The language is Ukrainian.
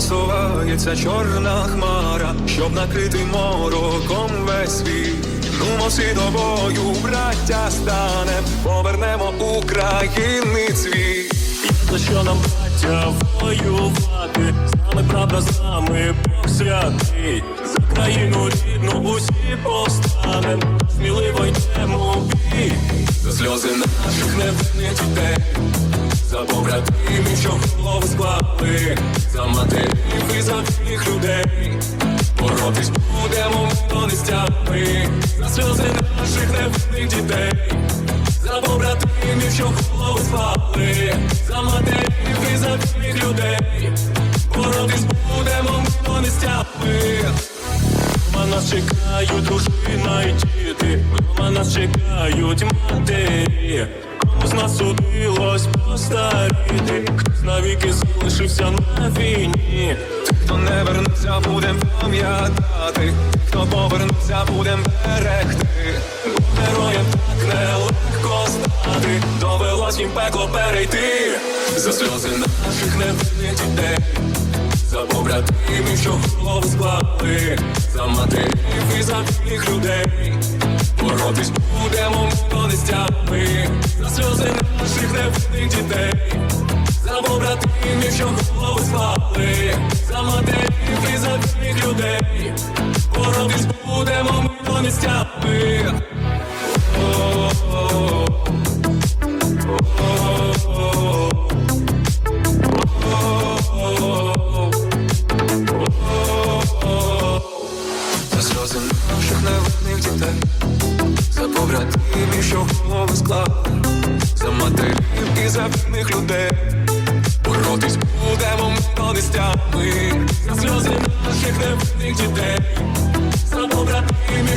піднялася чорна хмара, щоб накрити мороком весь світ. Ну, всі тобою, браття, станем, повернемо України цвіт. За що нам браття воювати? З нами правда, з нами Бог святий. За країну рідну усі повстанем, сміливо йдемо бій. За сльози наших невинних дітей, за побратимів, що голови склали, за матерів нестями, за сльози наших невинних дітей, за побратимів, що голови склали, за матерів і за всіх людей. Боротись будемо ми до нестями. Дома нас чекають дружина і діти, дома нас чекають матері. Кому з нас судилось постаріти, хтось навіки залишився на війні. Хто не вернувся, будем пам'ятати, хто повернувся, будем берегти. Героям так нелегко стати, довелось їм пекло перейти. За сльози наших невинних дітей, за побратимів, що голову склали, за матерів і за всіх людей. Боротись будемо ми до нестями, за сльози наших невинних дітей. Що голову склали, за матерів і за всіх людей. Боротись будемо ми до нестями. За сльози наших невинних дітей, за побратимів, що голови склали, за матерів і за вільних людей. Боротись будемо ми колистями, за сльози наших невинних дітей, за побратимів,